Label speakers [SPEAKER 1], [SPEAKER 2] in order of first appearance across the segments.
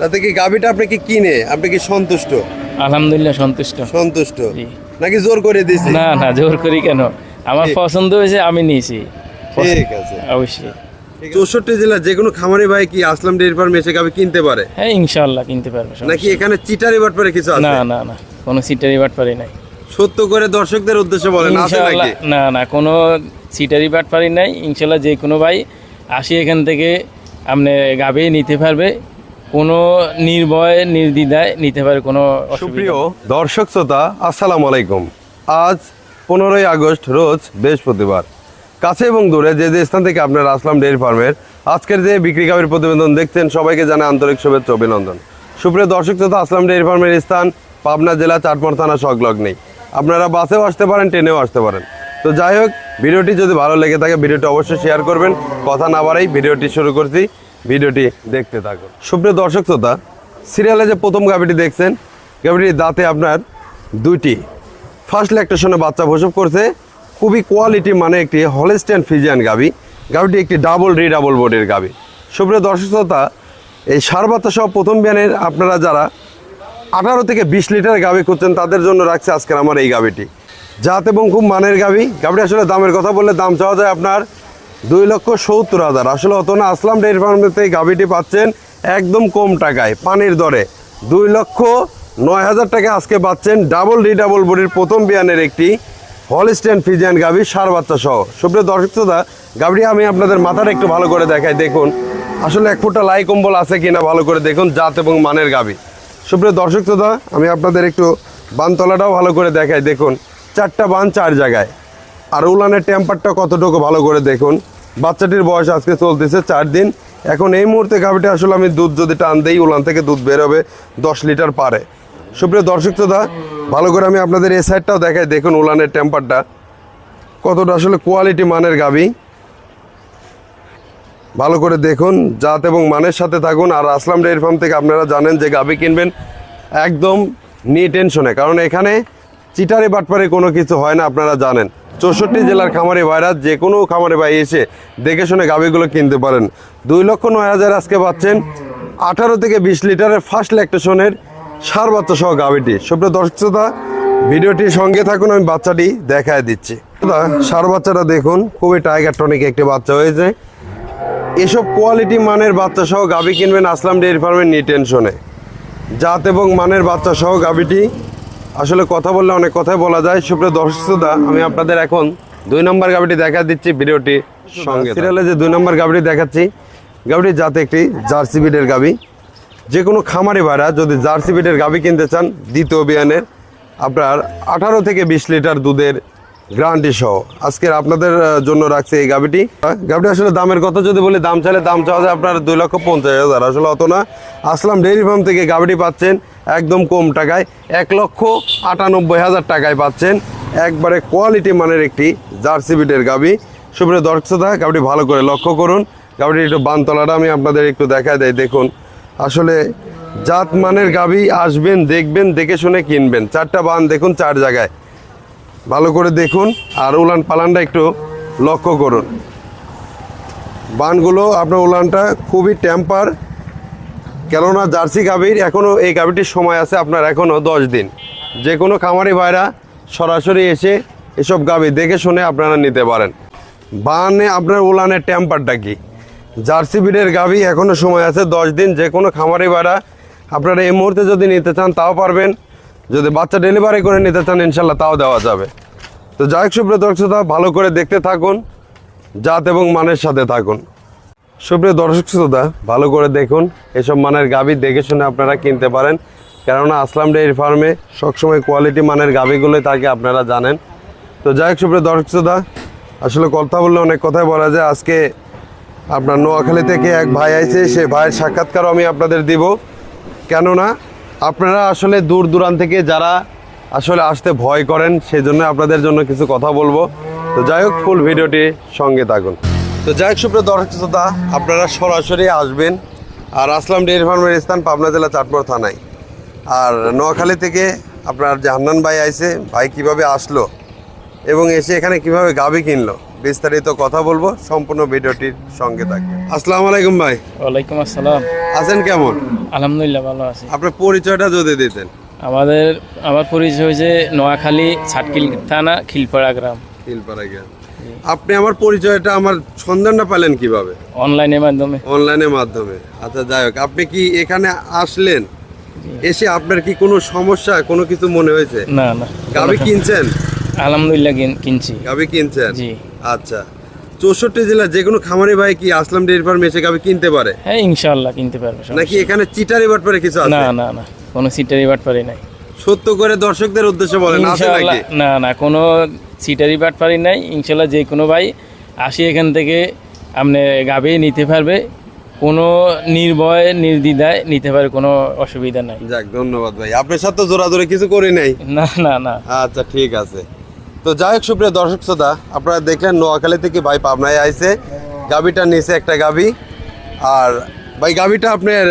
[SPEAKER 1] তাতে কি গাভিটা আপনি কি কিনে? আপনি কি সন্তুষ্ট?
[SPEAKER 2] আলহামদুলিল্লাহ সন্তুষ্ট।
[SPEAKER 1] সন্তুষ্ট? নাকি জোর করে দিয়েছি?
[SPEAKER 2] না না জোর করি কেন? আমার পছন্দ হয়েছে আমি নিয়েছি।
[SPEAKER 1] ঠিক আছে।
[SPEAKER 2] অবশ্যই।
[SPEAKER 1] চৌষট্টি জেলা যে কোনো খামারি ভাই কি আসলাম ডেয়ারি ফার্ম এসে গাভি কিনতে পারে?
[SPEAKER 2] হ্যাঁ ইনশাআল্লাহ কিনতে পারবে
[SPEAKER 1] নাকি এখানে চিটারি বাটপারে কিছু
[SPEAKER 2] নেই।
[SPEAKER 1] আছে?
[SPEAKER 2] না না না কোনো সিটারি বাট পারি নাই।
[SPEAKER 1] সত্য করে দর্শকদের উদ্দেশ্যে বলেন আছে নাকি?
[SPEAKER 2] না না কোনো সিটারি বাট পারি নাই। ইনশাআল্লাহ যে কোনো ভাই আসি এখান থেকে আপনি গাবে নিতে পারবে। কোনো নির্ভয় নির্দ্বিধায় নিতে পারে কোনো
[SPEAKER 1] সুপ্রিয় দর্শক শ্রোতা আসসালামু আলাইকুম। আজ পনেরোই আগস্ট রোজ বৃহস্পতিবার। কাছে এবং দূরে যে যে স্থান থেকে আপনারা আসলাম ডেয়ারি ফার্মের আজকের যে বিক্রি কামের প্রতিবেদন দেখছেন সবাইকে জানে আন্তরিক শুভেচ্ছা অভিনন্দন। সুপ্রিয় দর্শক শ্রোতা আসলাম ডেয়ারি ফার্মের স্থান পাবনা জেলা চাটমোড় থানা সংলগ্নেই আপনারা বাসেও আসতে পারেন ট্রেনেও আসতে পারেন। তো যাই হোক ভিডিওটি যদি ভালো লেগে থাকে ভিডিওটি অবশ্যই শেয়ার করবেন। কথা না বাড়াই ভিডিওটি শুরু করছি। ভিডিওটি দেখতে থাকুন। সুপ্রিয় দর্শক শ্রোতা সিরিয়ালে যে প্রথম গাভিটি দেখছেন, গাভিটির দাঁতে আপনার দুইটি। ফার্স্ট ল্যাকটেশনে বাচ্চা প্রসব করছে, খুবই কোয়ালিটি মানে একটি হলেস্টেন ফিজিয়ান গাভি। গাভিটি একটি ডাবল রি ডাবল বডির গাভি। সুপ্রিয় দর্শক শ্রোতা, এই সার বাচ্চা সহ প্রথম বিয়ানের আপনারা যারা আঠারো থেকে বিশ লিটার গাভি করছেন তাদের জন্য রাখছে আজকের আমার এই গাভিটি। জাত এবং খুব মানের গাভি। গাভিটি আসলে দামের কথা বললে দাম চাওয়া যায় আপনার দুই লক্ষ সত্তর হাজার। আসলে অত না, আসলাম ডেয়ারি ফার্মেতে গাভিটি পাচ্ছেন একদম কম টাকায়, পানির দরে। দুই লক্ষ নয় হাজার টাকা আজকে পাচ্ছেন ডাবল ডি ডাবল বডির প্রথম বিয়ানের একটি হলস্টেন ফিজিয়ান গাভি সার বাচ্চা সহ। সুপ্রিয় দর্শক শ্রোতা, গাভিটি আমি আপনাদের মাথাটা একটু ভালো করে দেখাই, দেখুন। আসলে এক ফুটা লাই কম্বল আছে কিনা ভালো করে দেখুন, জাত এবং মানের গাভি। সুপ্রিয় দর্শক শ্রোতা, আমি আপনাদের একটু বানতলাটাও ভালো করে দেখাই, দেখুন। চারটা বান চার জায়গায়। আর উলানের টেম্পারটা কতটুকু ভালো করে দেখুন। বাচ্চাটির বয়স আজকে চলতেছে চার দিন। এখন এই মুহূর্তে গাভিটা আসলে আমি দুধ যদি টান দিই, উলান থেকে দুধ বের হবে দশ লিটার পারে। সুপ্রিয় দর্শক শ্রোতা, ভালো করে আমি আপনাদের এই সাইডটাও দেখাই, দেখুন উলানের টেম্পারটা কতটা আসলে কোয়ালিটি মানের গাভি। ভালো করে দেখুন, জাত এবং মানের সাথে থাকুন। আর আসলাম ডেয়ারি ফার্ম থেকে আপনারা জানেন যে গাভি কিনবেন একদম নি টেনশনে কারণ এখানে চিটারি বাটপারে কোনো কিছু হয় না, আপনারা জানেন। চৌষট্টি জেলার খামারি ভাইরা যে কোনো খামারে ভাই এসে দেখে শুনে গাভিগুলো কিনতে পারেন। দুই লক্ষ নয় হাজার আজকে পাচ্ছেন আঠারো থেকে বিশ লিটারের ফার্স্ট ল্যাকটেশনের সার বাচ্চা সহ গাভিটি। সুপ্রিয় দর্শক শ্রোতা, ভিডিওটির সঙ্গে থাকুন আমি বাচ্চাটি দেখায় দিচ্ছি। সার বাচ্চাটা দেখুন খুবই টাইগার টনিক একটি বাচ্চা হয়েছে। এসব কোয়ালিটি মানের বাচ্চা সহ গাভি কিনবেন আসলাম ডেয়ারি ফার্মের নিটেনশনে। জাত এবং মানের বাচ্চা সহ গাভিটি আসলে কথা বললে অনেক কথাই বলা যায়। সুপ্রিয় দর্শক আমি আপনাদের এখন দুই নম্বর গাভিটি দেখা দিচ্ছি ভিডিওটি সঙ্গে সিরিয়ালে যে দুই নম্বর গাভিটি দেখাচ্ছি গাভিটি জাতে একটি জার্সি বিডের গাবি। যে কোনো খামারি ভাড়া যদি জার্সি বিডের গাভি কিনতে চান, দ্বিতীয় বিয়ানের আপনার আঠারো থেকে বিশ লিটার দুধের গ্যারান্টি সহ। আজকের আপনাদের জন্য রাখছে এই গাভিটি গাভিটি আসলে দামের কথা যদি বলি, দাম চাইলে দাম চাওয়া যায় আপনার দুই লক্ষ পঞ্চাশ হাজার। আসলে অত না। আসলাম ডেইরি ফার্ম থেকে গাভিটি পাচ্ছেন একদম কম টাকায় এক লক্ষ আটানব্বই হাজার টাকায় পাচ্ছেন। একবারে কোয়ালিটি মানের একটি জার্সি বিটের গাভি সুপ্রিয় দর্শক গাভিটি ভালো করে লক্ষ্য করুন। গাভিটির একটু বানতলাটা আমি আপনাদের একটু দেখায় দেয় দেখুন। আসলে জাত মানের গাভি আসবেন, দেখবেন, দেখে শুনে কিনবেন। চারটা বান দেখুন চার জায়গায়। ভালো করে দেখুন আর উলান পালানটা একটু লক্ষ্য করুন। বানগুলো, আপনার উলানটা খুবই টেম্পার কেননা জার্সি গাভীর এখনও এই গাভীটির সময় আছে আপনার এখনও দশ দিন। যে কোনো খামারি ভাইরা সরাসরি এসে এসব গাভী দেখে শুনে আপনারা নিতে পারেন। বানে আপনার উলানের টেম্পারটা কি? জার্সি বিডের গাভী এখনও সময় আছে দশ দিন। যে কোনো খামারি ভাইরা আপনারা এই মুহূর্তে যদি নিতে চান তাও পারবেন। যদি বাচ্চা ডেলিভারি করে নিতে চান, ইনশাল্লাহ তাও দেওয়া যাবে। তো যাই হোক, সুপ্রিয় দর্শক, ভালো করে দেখতে থাকুন, জাত এবং মানের সাথে থাকুন। সুপ্রিয় দর্শক শ্রোতা, ভালো করে দেখুন, এসব মানের গাভি দেখে শুনে আপনারা কিনতে পারেন। কেননা আসলাম ডেয়ারি ফার্মে, সবসময় কোয়ালিটি মানের গাভিগুলোই থাকে, আপনারা জানেন। তো যাই হোক, সুপ্রিয় দর্শক শ্রোতা, আসলে কথা বললে অনেক কথাই বলা যায়। আজকে আপনার নোয়াখালী থেকে এক ভাই আইছে, সে ভাইয়ের সাক্ষাৎকারও আমি আপনাদের দিব। কেননা আপনারা আসলে দূর দূরান্ত থেকে যারা আসলে আসতে ভয় করেন সেই জন্য আপনাদের জন্য কিছু কথা বলব। তো যাই হোক, ফুল ভিডিওটি সঙ্গে থাকুন। তো যাই হোক সুপ্রিয় দর্শক শ্রোতা আপনারা সরাসরি আসবেন আর আসলাম ডেয়ারি ফার্মের স্থান পাবনা জেলা চাটমোড় থানায়। আর নোয়াখালী থেকে আপনার যে হান্নান ভাই আইসে ভাই কীভাবে আসলো এবং এসে এখানে কীভাবে গাবি কিনলো বিস্তারিত কথা বলব সম্পূর্ণ ভিডিওটির সঙ্গে থাকবে আসসালামু আলাইকুম ভাই।
[SPEAKER 2] ওয়ালাইকুম আসসালাম।
[SPEAKER 1] আছেন কেমন?
[SPEAKER 2] আলহামদুলিল্লাহ ভালো আছি।
[SPEAKER 1] আপনার পরিচয়টা যদি দিতেন।
[SPEAKER 2] আমাদের আমার পরিচয় হয়েছে নোয়াখালী ছাটকিল থানা খিলপাড়া গ্রাম।
[SPEAKER 1] খিলপাড়া গ্রাম। আপনি আমার পরিচয়টা আমার সন্ধানটা পেলেন কীভাবে?
[SPEAKER 2] অনলাইনের মাধ্যমে।
[SPEAKER 1] অনলাইনের মাধ্যমে। আচ্ছা যাই হোক আপনি কি এখানে আসলেন? এসে আপনার কি কোনো সমস্যা কোনো কিছু মনে হয়েছে?
[SPEAKER 2] না না।
[SPEAKER 1] গাবি কিনছেন?
[SPEAKER 2] আলহামদুলিল্লাহ কিন- কিনছি।
[SPEAKER 1] গাবি কিনছেন?
[SPEAKER 2] জি।
[SPEAKER 1] আচ্ছা। চৌষট্টি জেলা যে কোনো খামারি ভাই কি আসলাম ডেয়ারি ফার্ম এসে গাবি কিনতে পারে?
[SPEAKER 2] হ্যাঁ ইনশাআল্লাহ কিনতে পারব
[SPEAKER 1] নাকি এখানে চিটারি বাটপারে কিছু আছে?
[SPEAKER 2] না না না কোনো সিটারি বাটপারি নাই।
[SPEAKER 1] সত্য করে দর্শকদের উদ্দেশ্যে বলেন
[SPEAKER 2] না না কোনো সিটারি বাটপারি নাই। ইনশাল্লাহ যে কোনো ভাই আসি এখান থেকে আপনি গাবে নিতে পারবে। কোনো নির্ভয় নির্দ্বিধায় নিতে পারে কোনো অসুবিধা নাই।
[SPEAKER 1] যাক ধন্যবাদ ভাই। আপনার সাথে তো জোরাজোরি কিছু করি নাই।
[SPEAKER 2] না না না।
[SPEAKER 1] আচ্ছা ঠিক আছে। তো যাই হোক সুপ্রিয় দর্শক শ্রোতা আপনারা দেখলেন নোয়াখালী থেকে ভাই পাবনায় আইছে। গাবিটা নিচে একটা গাবি আর ভাই গাবিটা আপনার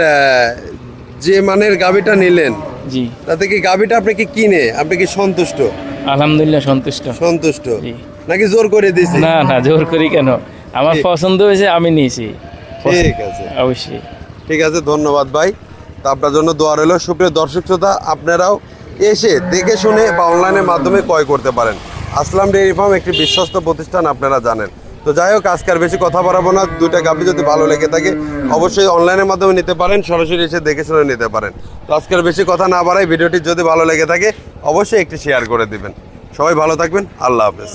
[SPEAKER 1] যে মানের গাবিটা নিলেন
[SPEAKER 2] জি।
[SPEAKER 1] তাতে কি আপনি কি কিনে? আপনি কি সন্তুষ্ট?
[SPEAKER 2] আলহামদুলিল্লাহ সন্তুষ্ট।
[SPEAKER 1] সন্তুষ্ট?
[SPEAKER 2] জি।
[SPEAKER 1] নাকি জোর করে দিয়েছি?
[SPEAKER 2] না না জোর করি কেন? আমার পছন্দ হয়েছে আমি নিয়েছি।
[SPEAKER 1] ঠিক আছে।
[SPEAKER 2] অবশ্যই।
[SPEAKER 1] ঠিক আছে ধন্যবাদ ভাই। তা আপনার জন্য দোয়া রইল। সুপ্রিয় দর্শক শ্রোতা আপনারাও এসে দেখে শুনে বা অনলাইনের মাধ্যমে ক্রয় করতে পারেন। আসলাম ডেয়ারি ফার্ম একটি বিশ্বস্ত প্রতিষ্ঠান আপনারা জানেন। তো যাই হোক আজকে আর বেশি কথা বাড়াবো না। দুইটা গাভি যদি ভালো লেগে থাকে অবশ্যই অনলাইনের মাধ্যমে নিতে পারেন সরাসরি এসে দেখে শুনে নিতে পারেন। আজকের বেশি কথা না বাড়াই ভিডিওটি যদি ভালো লেগে থাকে, অবশ্যই একটি শেয়ার করে দিবেন। সবাই ভালো থাকবেন, আল্লাহ হাফেজ।